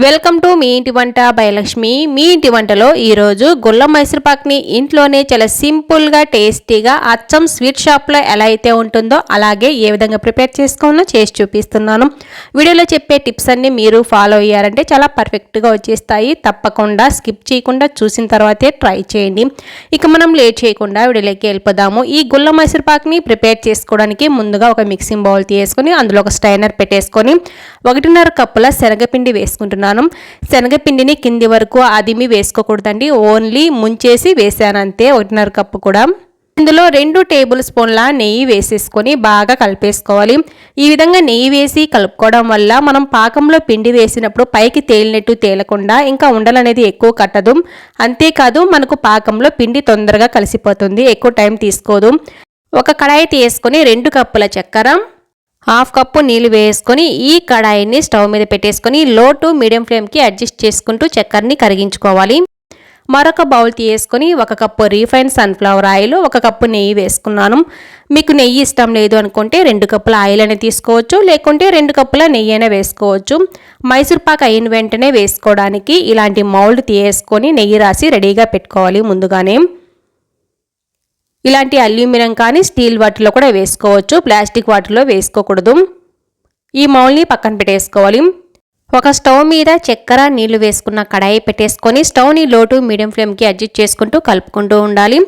Welcome to me ఇంటి వంట భయలక్ష్మి మీ ఇంటి వంటలో ఈరోజు గుల్ల మైసూర్పాక్ని ఇంట్లోనే చాలా సింపుల్గా టేస్టీగా అచ్చం స్వీట్ షాప్లో ఎలా అయితే ఉంటుందో అలాగే ఏ విధంగా ప్రిపేర్ చేసుకోవాలో చేసి చూపిస్తున్నాను. వీడియోలో చెప్పే టిప్స్ అన్ని మీరు ఫాలో అయ్యారంటే చాలా పర్ఫెక్ట్గా వచ్చేస్తాయి. తప్పకుండా స్కిప్ చేయకుండా చూసిన తర్వాతే ట్రై చేయండి. ఇక మనం లేట్ చేయకుండా వీడియోలోకి వెళ్ళిపోదాము. ఈ గుల్ల మైసూర్పాక్ని ప్రిపేర్ చేసుకోవడానికి ముందుగా ఒక మిక్సింగ్ బౌల్ తీసుకొని అందులో ఒక స్టైనర్ పెట్టేసుకొని ఒకటిన్నర కప్పుల శనగపిండి వేసుకుంటున్నాను. శనగపిండిని కింది వరకు అదిమి వేసుకోకూడదండి. ఓన్లీ ముంచేసి వేసాను అంతే ఒకటిన్నర కప్పు కూడా. ఇందులో రెండు టేబుల్ స్పూన్ల నెయ్యి వేసేసుకొని బాగా కలిపేసుకోవాలి. ఈ విధంగా నెయ్యి వేసి కలుపుకోవడం వల్ల మనం పాకంలో పిండి వేసినప్పుడు పైకి తేలినట్టు తేలకుండా ఇంకా ఉండలు అనేది ఎక్కువ కట్టదు. అంతేకాదు మనకు పాకంలో పిండి తొందరగా కలిసిపోతుంది. ఎక్కువ టైం తీసుకోదు. ఒక కడాయి తీసుకొని రెండు కప్పుల చక్కెర. హాఫ్ కప్పు నీళ్ళు వేసుకొని ఈ కడాయిని స్టవ్ మీద పెట్టేసుకొని లో టు మీడియం ఫ్లేమ్కి అడ్జస్ట్ చేసుకుంటూ చక్కెరని కరిగించుకోవాలి. మరొక బౌల్ తీసుకొని ఒక కప్పు రీఫైన్ సన్ఫ్లవర్ ఆయిల్ ఒక కప్పు నెయ్యి వేసుకున్నాను. మీకు నెయ్యి ఇష్టం లేదు అనుకుంటే రెండు కప్పుల ఆయిల్ అనే తీసుకోవచ్చు లేకుంటే రెండు కప్పుల నెయ్యి అయినా వేసుకోవచ్చు. మైసూర్ పాక్ అయిన వెంటనే వేసుకోవడానికి ఇలాంటి మౌల్డ్ తీసుకొని నెయ్యి రాసి రెడీగా పెట్టుకోవాలి ముందుగానే. ఇలాంటి అల్యూమినియం కానీ స్టీల్ వాటిలో కూడా వేసుకోవచ్చు. ప్లాస్టిక్ వాటిలో వేసుకోకూడదు. ఈ మౌల్ని పక్కన పెట్టేసుకోవాలి. ఒక స్టవ్ మీద చక్కెర నీళ్ళు వేసుకున్న కడాయి పెట్టేసుకొని స్టవ్ని లోటు మీడియం ఫ్లేమ్కి అడ్జస్ట్ చేసుకుంటూ కలుపుకుంటూ ఉండాలి.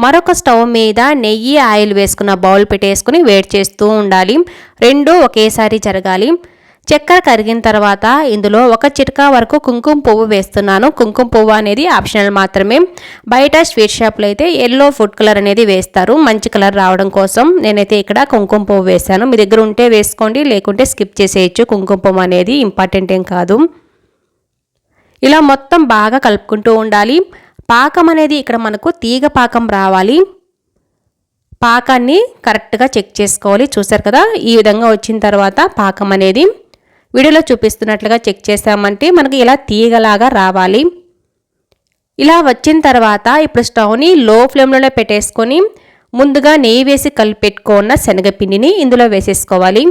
మరొక స్టవ్ మీద నెయ్యి ఆయిల్ వేసుకున్న బౌల్ పెట్టేసుకుని వేడి చేస్తూ ఉండాలి. రెండు ఒకేసారి జరగాలి. చక్కెర కరిగిన తర్వాత ఇందులో ఒక చిట్కా వరకు కుంకుమ పువ్వు వేస్తున్నాను. కుంకుమ పువ్వు అనేది ఆప్షనల్ మాత్రమే. బయట స్వీట్ షాప్లో అయితే ఎల్లో ఫుడ్ కలర్ అనేది వేస్తారు. మంచి కలర్ రావడం కోసం నేనైతే ఇక్కడ కుంకుమ పువ్వు వేశాను. మీ దగ్గర ఉంటే వేసుకోండి లేకుంటే స్కిప్ చేసేయచ్చు. కుంకుమ పువ్వు అనేది ఇంపార్టెంట్ ఏం కాదు. ఇలా మొత్తం బాగా కలుపుకుంటూ ఉండాలి. పాకం అనేది ఇక్కడ మనకు తీగ పాకం రావాలి. పాకాన్ని కరెక్ట్గా చెక్ చేసుకోవాలి. చూసారు కదా? ఈ విధంగా వచ్చిన తర్వాత పాకం అనేది వీడియోలో చూపిస్తున్నట్లుగా చెక్ చేసామంటే మనకు ఇలా తీగలాగా రావాలి. ఇలా వచ్చిన తర్వాత ఇప్పుడు స్టవ్ని లో ఫ్లేమ్లోనే పెట్టేసుకొని ముందుగా నెయ్యి వేసి కలిపి పెట్టుకున్న శనగపిండిని ఇందులో వేసేసుకోవాలి.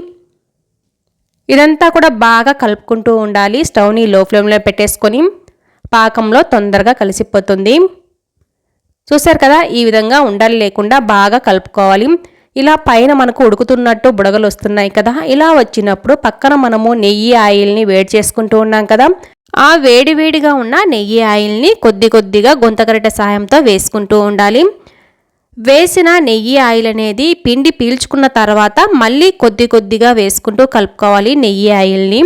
ఇదంతా కూడా బాగా కలుపుకుంటూ ఉండాలి. స్టవ్ని లో ఫ్లేమ్లో పెట్టేసుకొని పాకంలో తొందరగా కలిసిపోతుంది. చూసారు కదా ఈ విధంగా ఉండాలి లేకుండా బాగా కలుపుకోవాలి. ఇలా పైన మనకు ఉడుకుతున్నట్టు బుడగలు వస్తున్నాయి కదా. ఇలా వచ్చినప్పుడు పక్కన మనము నెయ్యి ఆయిల్ని వేడి చేసుకుంటూ ఉన్నాం కదా. ఆ వేడివేడిగా ఉన్న నెయ్యి ఆయిల్ని కొద్ది కొద్దిగా గొంతకరట సాయంతో వేసుకుంటూ ఉండాలి. వేసిన నెయ్యి ఆయిల్ అనేది పిండి పీల్చుకున్న తర్వాత మళ్ళీ కొద్ది కొద్దిగా వేసుకుంటూ కలుపుకోవాలి నెయ్యి ఆయిల్ని.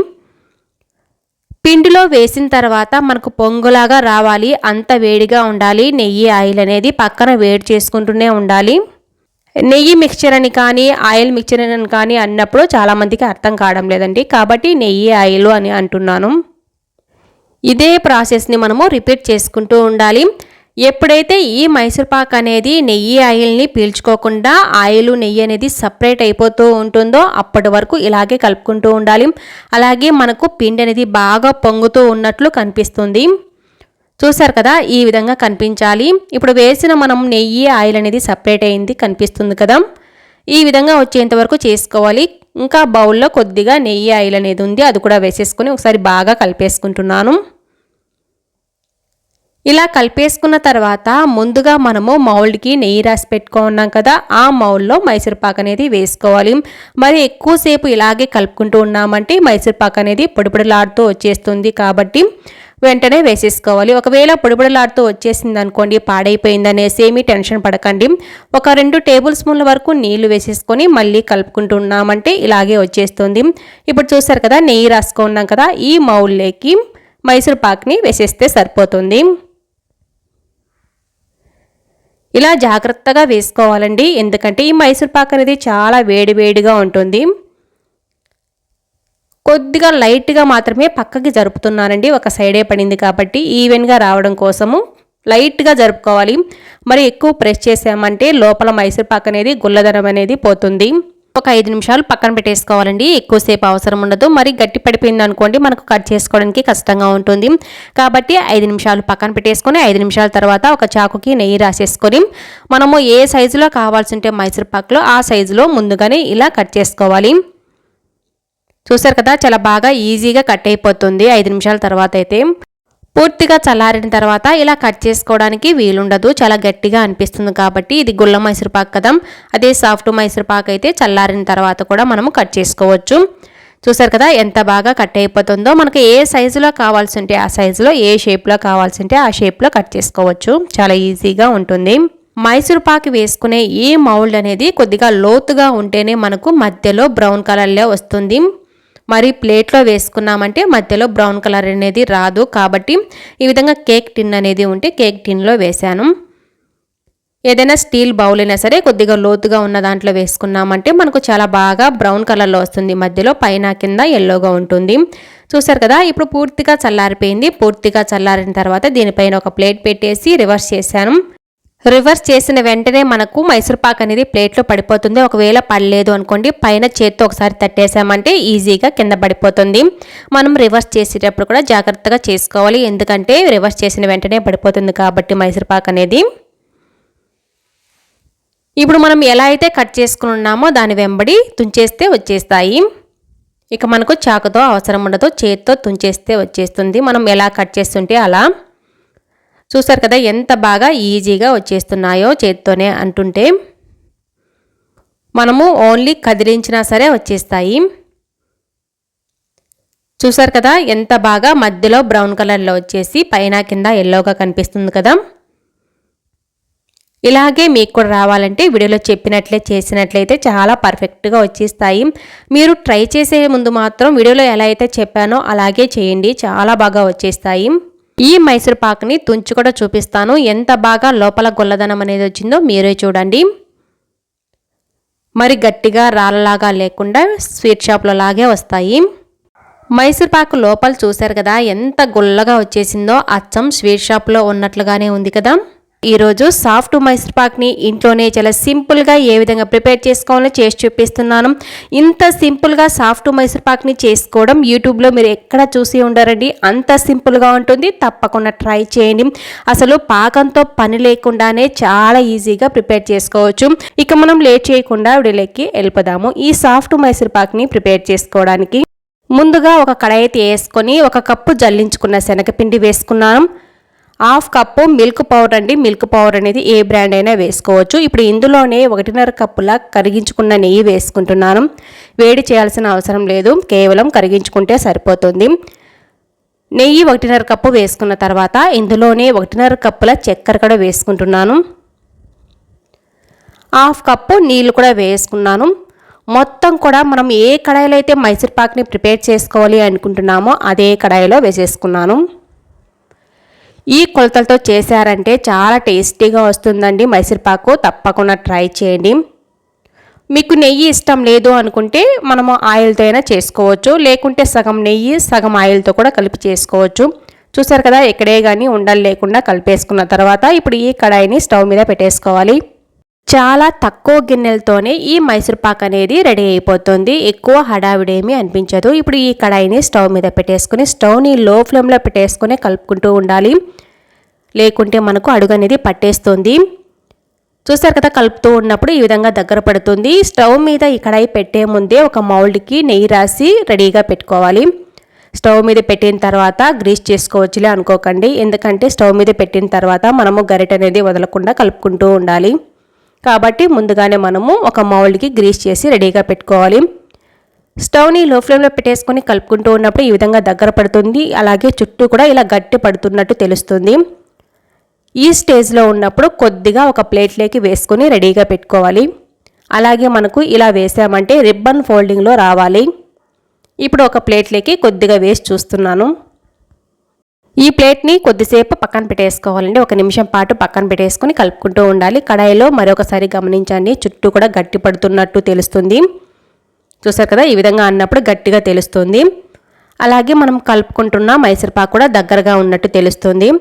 పిండిలో వేసిన తర్వాత మనకు పొంగులాగా రావాలి. అంత వేడిగా ఉండాలి. నెయ్యి ఆయిల్ అనేది పక్కన వేడి చేసుకుంటూనే ఉండాలి. నెయ్యి మిక్చర్ అని కానీ ఆయిల్ మిక్చర్ అని కానీ అన్నప్పుడు చాలామందికి అర్థం కావడం లేదండి. కాబట్టి నెయ్యి ఆయిల్ అని అంటున్నాను. ఇదే ప్రాసెస్ని మనము రిపీట్ చేసుకుంటూ ఉండాలి. ఎప్పుడైతే ఈ మైసూర్పాక్ అనేది నెయ్యి ఆయిల్ని పీల్చుకోకుండా ఆయిల్ నెయ్యి అనేది సపరేట్ అయిపోతూ ఉంటుందో అప్పటి వరకు ఇలాగే కలుపుకుంటూ ఉండాలి. అలాగే మనకు పిండి అనేది బాగా పొంగుతూ ఉన్నట్లు కనిపిస్తుంది. చూసారు కదా ఈ విధంగా కనిపించాలి. ఇప్పుడు వేసిన మనం నెయ్యి ఆయిల్ అనేది సపరేట్ అయింది కనిపిస్తుంది కదా. ఈ విధంగా వచ్చేంత వరకు చేసుకోవాలి. ఇంకా బౌల్లో కొద్దిగా నెయ్యి ఆయిల్ అనేది ఉంది. అది కూడా వేసేసుకొని ఒకసారి బాగా కలిపేసుకుంటున్నాను. ఇలా కలిపేసుకున్న తర్వాత ముందుగా మనము మౌల్డ్కి నెయ్యి రాసి పెట్టుకున్నాం కదా ఆ మౌల్లో మైసూర్పాక్ అనేది వేసుకోవాలి. మరి ఎక్కువసేపు ఇలాగే కలుపుకుంటూ ఉన్నామంటే మైసూర్పాక్ అనేది పొడిపొడిలాడుతూ వచ్చేస్తుంది కాబట్టి వెంటనే వేసేసుకోవాలి. ఒకవేళ పొడిపొడలాడుతూ వచ్చేసింది అనుకోండి పాడైపోయిందనేసి ఏమీ టెన్షన్ పడకండి. ఒక రెండు టేబుల్ స్పూన్ల వరకు నీళ్ళు వేసేసుకొని మళ్ళీ కలుపుకుంటున్నామంటే ఇలాగే వచ్చేస్తుంది. ఇప్పుడు చూసారు కదా నెయ్యి రాసుకున్నాం కదా ఈ మౌల్లోకి మైసూర్ పాక్ని వేసేస్తే సరిపోతుంది. ఇలా జాగ్రత్తగా వేసుకోవాలండి. ఎందుకంటే ఈ మైసూర్ పాక్ అనేది చాలా వేడివేడిగా ఉంటుంది. కొద్దిగా లైట్గా మాత్రమే పక్కకి జరుపుతున్నానండి ఒక సైడే పడింది కాబట్టి ఈవెన్గా రావడం కోసము లైట్గా జరుపుకోవాలి. మరి ఎక్కువ ప్రెస్ చేసామంటే లోపల మైసూర్ పాక్ అనేది గుల్లదనం అనేది పోతుంది. ఒక ఐదు నిమిషాలు పక్కన పెట్టేసుకోవాలండి. ఎక్కువసేపు అవసరం ఉండదు. మరి గట్టి పడిపోయింది అనుకోండి మనకు కట్ చేసుకోవడానికి కష్టంగా ఉంటుంది. కాబట్టి ఐదు నిమిషాలు పక్కన పెట్టేసుకొని ఐదు నిమిషాల తర్వాత ఒక చాకుకి నెయ్యి రాసేసుకొని మనము ఏ సైజులో కావాల్సి ఉంటే మైసూర్ పాక్లో ఆ సైజులో ముందుగానే ఇలా కట్ చేసుకోవాలి. చూసారు కదా చాలా బాగా ఈజీగా కట్ అయిపోతుంది. ఐదు నిమిషాల తర్వాత అయితే పూర్తిగా చల్లారిన తర్వాత ఇలా కట్ చేసుకోవడానికి వీలుండదు. చాలా గట్టిగా అనిపిస్తుంది కాబట్టి ఇది గుల్ల మైసూరుపాక్ కదా. అదే సాఫ్ట్ మైసూరుపాక్ అయితే చల్లారిన తర్వాత కూడా మనము కట్ చేసుకోవచ్చు. చూసారు కదా ఎంత బాగా కట్ అయిపోతుందో. మనకు ఏ సైజులో కావాల్సి ఉంటే ఆ సైజులో ఏ షేప్లో కావాల్సి ఉంటే ఆ షేప్లో కట్ చేసుకోవచ్చు. చాలా ఈజీగా ఉంటుంది. మైసూర్పాకు వేసుకునే ఈ మౌల్డ్ అనేది కొద్దిగా లోతుగా ఉంటేనే మనకు మధ్యలో బ్రౌన్ కలర్లో వస్తుంది. మరి ప్లేట్లో వేసుకున్నామంటే మధ్యలో బ్రౌన్ కలర్ అనేది రాదు కాబట్టి ఈ విధంగా కేక్ టిన్ అనేది ఉంటే కేక్ టిన్లో వేశాను. ఏదైనా స్టీల్ బౌల్ అయినా సరే కొద్దిగా లోతుగా ఉన్న దాంట్లో వేసుకున్నామంటే మనకు చాలా బాగా బ్రౌన్ కలర్లో వస్తుంది. మధ్యలో పైన కింద ఎల్లోగా ఉంటుంది. చూసారు కదా ఇప్పుడు పూర్తిగా చల్లారిపోయింది. పూర్తిగా చల్లారిన తర్వాత దీనిపైన ఒక ప్లేట్ పెట్టేసి రివర్స్ చేశాను. రివర్స్ చేసిన వెంటనే మనకు మైసూర్పాక్ అనేది ప్లేట్లో పడిపోతుంది. ఒకవేళ పడలేదు అనుకోండి పైన చేత్తో ఒకసారి తట్టేసామంటే ఈజీగా కింద పడిపోతుంది. మనం రివర్స్ చేసేటప్పుడు కూడా జాగ్రత్తగా చేసుకోవాలి. ఎందుకంటే రివర్స్ చేసిన వెంటనే పడిపోతుంది కాబట్టి మైసూర్పాక్ అనేది. ఇప్పుడు మనం ఎలా అయితే కట్ చేసుకుని ఉన్నామో దాని వెంబడి తుంచేస్తే వచ్చేస్తాయి. ఇక మనకు చాకుతో అవసరం ఉండదు. చేత్తో తుంచేస్తే వచ్చేస్తుంది. మనం ఎలా కట్ చేస్తుంటే అలా. చూసారు కదా ఎంత బాగా ఈజీగా వచ్చేస్తున్నాయో చేత్తోనే అంటుంటే మనము ఓన్లీ కదిలించినా సరే వచ్చేస్తాయి. చూసారు కదా ఎంత బాగా మధ్యలో బ్రౌన్ కలర్లో వచ్చేసి పైన కింద ఎల్లోగా కనిపిస్తుంది కదా. ఇలాగే మీకు కూడా రావాలంటే వీడియోలో చెప్పినట్లే చేసినట్లయితే చాలా పర్ఫెక్ట్గా వచ్చేస్తాయి. మీరు ట్రై చేసే ముందు మాత్రం వీడియోలో ఎలా అయితే చెప్పానో అలాగే చేయండి. చాలా బాగా వచ్చేస్తాయి. ఈ మైసూర్ పాక్ని తుంచి కూడా చూపిస్తాను. ఎంత బాగా లోపల గొల్లదనం అనేది వచ్చిందో మీరే చూడండి. మరి గట్టిగా రాళ్ళలాగా లేకుండా స్వీట్ షాప్లో లాగే వస్తాయి. మైసూర్ పాక్ లోపల చూశారు కదా ఎంత గుల్లగా వచ్చేసిందో అచ్చం స్వీట్ షాప్లో ఉన్నట్లుగానే ఉంది కదా. ఈరోజు సాఫ్ట్ మైసూర్ పాక్ని ఇంట్లోనే చాలా సింపుల్గా ఏ విధంగా ప్రిపేర్ చేసుకోవాలో చేసి చూపిస్తున్నాను. ఇంత సింపుల్గా సాఫ్ట్ మైసూర్ పాక్ని చేసుకోవడం యూట్యూబ్లో మీరు ఎక్కడ చూసి ఉండరండి. అంత సింపుల్గా ఉంటుంది. తప్పకుండా ట్రై చేయండి. అసలు పాకంతో పని లేకుండానే చాలా ఈజీగా ప్రిపేర్ చేసుకోవచ్చు. ఇక మనం లేట్ చేయకుండా విడిలోకి వెళ్ళిపోదాము. ఈ సాఫ్ట్ మైసూర్ పాక్ని ప్రిపేర్ చేసుకోవడానికి ముందుగా ఒక కడాయి వేసుకొని ఒక కప్పు జల్లించుకున్న శనగపిండి వేసుకున్నాను. హాఫ్ కప్పు మిల్క్ పౌడర్ అండి. మిల్క్ పౌడర్ అనేది ఏ బ్రాండ్ అయినా వేసుకోవచ్చు. ఇప్పుడు ఇందులోనే ఒకటిన్నర కప్పుల కరిగించుకున్న నెయ్యి వేసుకుంటున్నాను. వేడి చేయాల్సిన అవసరం లేదు. కేవలం కరిగించుకుంటే సరిపోతుంది. నెయ్యి ఒకటిన్నర కప్పు వేసుకున్న తర్వాత ఇందులోనే ఒకటిన్నర కప్పుల చక్కెర కూడా వేసుకుంటున్నాను. హాఫ్ కప్పు నీళ్ళు కూడా వేసుకున్నాను. మొత్తం కూడా మనం ఏ కడాయిలో అయితే మైసూర్ పాక్ని ప్రిపేర్ చేసుకోవాలి అనుకుంటున్నామో అదే కడాయిలో వేసేసుకున్నాను. ఈ కొలతలతో చేశారంటే చాలా టేస్టీగా వస్తుందండి మైసూర్పాకు తప్పకుండా ట్రై చేయండి. మీకు నెయ్యి ఇష్టం లేదు అనుకుంటే మనము ఆయిల్తో అయినా చేసుకోవచ్చు. లేకుంటే సగం నెయ్యి సగం ఆయిల్తో కూడా కలిపి చేసుకోవచ్చు. చూసారు కదా ఎక్కడే కానీ ఉండలు లేకుండా కలిపేసుకున్న తర్వాత ఇప్పుడు ఈ కడాయిని స్టవ్ మీద పెట్టేసుకోవాలి. చాలా తక్కువ గిన్నెలతోనే ఈ మైసూర్పాక్ అనేది రెడీ అయిపోతుంది. ఎక్కువ హడావిడేమీ అనిపించదు. ఇప్పుడు ఈ కడాయిని స్టవ్ మీద పెట్టేసుకుని స్టవ్ని లో ఫ్లేమ్లో పెట్టేసుకుని కలుపుకుంటూ ఉండాలి. లేకుంటే మనకు అడుగు అనేది పట్టేస్తుంది. చూస్తారు కదా కలుపుతూ ఉన్నప్పుడు ఈ విధంగా దగ్గర పడుతుంది. స్టవ్ మీద ఈ కడాయి పెట్టే ముందే ఒక మౌల్డ్కి నెయ్యి రాసి రెడీగా పెట్టుకోవాలి. స్టవ్ మీద పెట్టిన తర్వాత గ్రీస్ చేసుకోవచ్చులే అనుకోకండి. ఎందుకంటే స్టవ్ మీద పెట్టిన తర్వాత మనము గరిట అనేది వదలకుండా కలుపుకుంటూ ఉండాలి. కాబట్టి ముందుగానే మనము ఒక మౌల్డ్కి గ్రీస్ చేసి రెడీగా పెట్టుకోవాలి. స్టవ్ని లో ఫ్లేమ్లో పెట్టేసుకొని కలుపుకుంటూ ఉన్నప్పుడు ఈ విధంగా దగ్గర పడుతుంది. అలాగే చుట్టూ కూడా ఇలా గట్టి పడుతున్నట్టు తెలుస్తుంది. ఈ స్టేజ్లో ఉన్నప్పుడు కొద్దిగా ఒక ప్లేట్లోకి వేసుకొని రెడీగా పెట్టుకోవాలి. అలాగే మనకు ఇలా వేసామంటే రిబ్బన్ ఫోల్డింగ్లో రావాలి. ఇప్పుడు ఒక ప్లేట్లోకి కొద్దిగా వేసి చూస్తున్నాను. ఈ ప్లేట్ని కొద్దిసేపు పక్కన పెట్టేసుకోవాలండి. ఒక నిమిషం పాటు పక్కన పెట్టేసుకొని కలుపుకుంటూ ఉండాలి. కడాయిలో మరొకసారి గమనించండి. చుట్టూ కూడా గట్టి పడుతున్నట్టు తెలుస్తుంది. చూసారు కదా? ఈ విధంగా అన్నప్పుడు గట్టిగా తెలుస్తుంది. అలాగే మనం కలుపుకుంటున్న మైసూర్పాకు కూడా దగ్గరగా ఉన్నట్టు తెలుస్తుంది.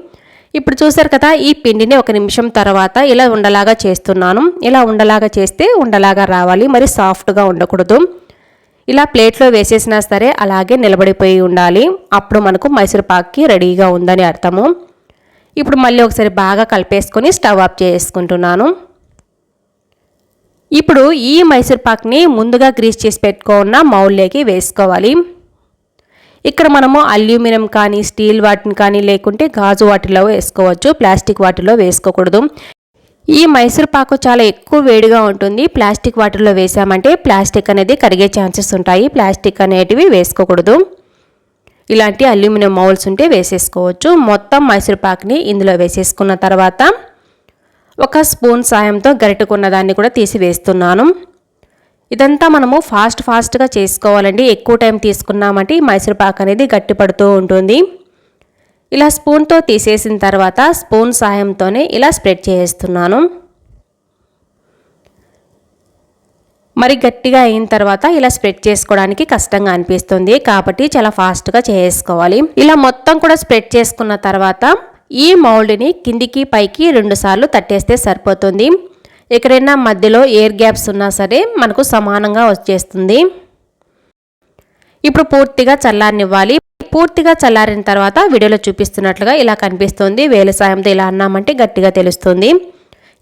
ఇప్పుడు చూసారు కదా? ఈ పిండిని ఒక నిమిషం తర్వాత ఇలా ఉండలాగా చేస్తున్నాను. ఇలా ఉండలాగా చేస్తే ఉండలాగా రావాలి. మరి సాఫ్ట్గా ఉండకూడదు. ఇలా ప్లేట్లో వేసేసినా సరే అలాగే నిలబడిపోయి ఉండాలి. అప్పుడు మనకు మైసూర్ పాక్కి రెడీగా ఉందని అర్థము. ఇప్పుడు మళ్ళీ ఒకసారి బాగా కలిపేసుకొని స్టవ్ ఆఫ్ చేసుకుంటున్నాను. ఇప్పుడు ఈ మైసూర్ పాక్ని ముందుగా గ్రీస్ చేసి పెట్టుకున్న మౌల్లోకి వేసుకోవాలి. ఇక్కడ మనము అల్యూమినియం కానీ స్టీల్ వాటిని కానీ లేకుంటే గాజు వాటిలో వేసుకోవచ్చు. ప్లాస్టిక్ వాటిలో వేసుకోకూడదు. ఈ మైసూర్ పాకు చాలా ఎక్కువ వేడిగా ఉంటుంది. ప్లాస్టిక్ వాటర్లో వేసామంటే ప్లాస్టిక్ అనేది కరిగే ఛాన్సెస్ ఉంటాయి. ప్లాస్టిక్ అనేటివి వేసుకోకూడదు. ఇలాంటి అల్యూమినియం మౌల్స్ ఉంటే వేసేసుకోవచ్చు. మొత్తం మైసూర్ పాక్ని ఇందులో వేసేసుకున్న తర్వాత ఒక స్పూన్ సాయంతో గరిటకున్న దాన్ని కూడా తీసి వేస్తున్నాను ఇదంతా మనము ఫాస్ట్ ఫాస్ట్గా చేసుకోవాలండి. ఎక్కువ టైం తీసుకున్నామంటే ఈ మైసూర్ పాక్ అనేది గట్టిపడుతూ ఉంటుంది. ఇలా స్పూన్తో తీసేసిన తర్వాత స్పూన్ సాయంతోనే ఇలా స్ప్రెడ్ చేస్తున్నాను. మరి గట్టిగా అయిన తర్వాత ఇలా స్ప్రెడ్ చేసుకోవడానికి కష్టంగా అనిపిస్తుంది కాబట్టి చాలా ఫాస్ట్గా చేసుకోవాలి. ఇలా మొత్తం కూడా స్ప్రెడ్ చేసుకున్న తర్వాత ఈ మౌల్డ్ని కిందికి పైకి రెండుసార్లు తట్టేస్తే సరిపోతుంది. ఎక్కడైనా మధ్యలో ఎయిర్ గ్యాప్స్ ఉన్నా సరే మనకు సమానంగా వచ్చేస్తుంది. ఇప్పుడు పూర్తిగా చల్లారనివ్వాలి. పూర్తిగా చల్లారిన తర్వాత వీడియోలో చూపిస్తున్నట్లుగా ఇలా కనిపిస్తుంది. వేలు సాయంతో ఇలా అన్నామంటే గట్టిగా తెలుస్తుంది.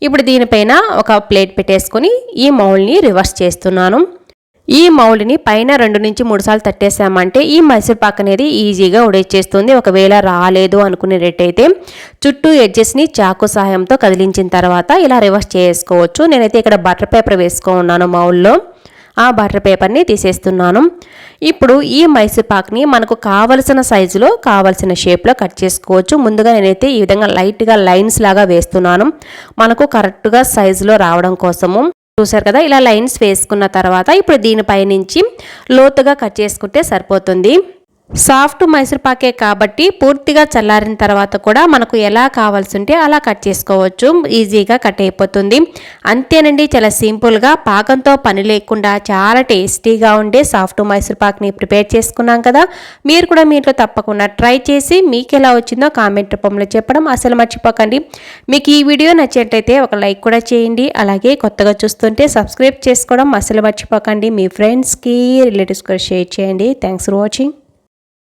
ఇప్పుడు దీనిపైన ఒక ప్లేట్ పెట్టేసుకొని ఈ మౌల్ని రివర్స్ చేస్తున్నాను. ఈ మౌల్ని పైన రెండు నుంచి మూడు సార్లు తట్టేసామంటే ఈ మైసూర్పాక్ అనేది ఈజీగా ఉడేచేస్తుంది. ఒకవేళ రాలేదు అనుకునేటట్టయితే చుట్టూ ఎడ్జెస్ని చాకు సహాయంతో కదిలించిన తర్వాత ఇలా రివర్స్ చేసుకోవచ్చు. నేనైతే ఇక్కడ బటర్ పేపర్ వేసుకో ఉన్నాను మౌల్లో. ఆ బటర్ పేపర్ని తీసేస్తున్నాను. ఇప్పుడు ఈ మైసూర్ పాక్ని మనకు కావలసిన సైజులో కావలసిన షేప్లో కట్ చేసుకోవచ్చు. ముందుగా నేనైతే ఈ విధంగా లైట్గా లైన్స్ లాగా వేస్తున్నాను. మనకు కరెక్ట్గా సైజులో రావడం కోసము. చూసారు కదా ఇలా లైన్స్ వేసుకున్న తర్వాత ఇప్పుడు దీనిపై నుంచి లోతుగా కట్ చేసుకుంటే సరిపోతుంది. సాఫ్ట్ మైసూర్ పాకే కాబట్టి పూర్తిగా చల్లారిన తర్వాత కూడా మనకు ఎలా కావాల్సి ఉంటే అలా కట్ చేసుకోవచ్చు. ఈజీగా కట్ అయిపోతుంది. అంతేనండి చాలా సింపుల్గా. పాకంతో పని లేకుండా చాలా టేస్టీగా ఉండే సాఫ్ట్ మైసూర్ పాక్ని ప్రిపేర్ చేసుకున్నాం కదా. మీరు కూడా మీ ఇంట్లో తప్పకుండా ట్రై చేసి మీకు ఎలా వచ్చిందో కామెంట్ రూపంలో చెప్పడం అసలు మర్చిపోకండి. మీకు ఈ వీడియో నచ్చినట్లయితే ఒక లైక్ కూడా చేయండి. అలాగే కొత్తగా చూస్తుంటే సబ్స్క్రైబ్ చేసుకోవడం అసలు మర్చిపోకండి. మీ ఫ్రెండ్స్కి రిలేటివ్స్ కూడా షేర్ చేయండి. Thanks for watching.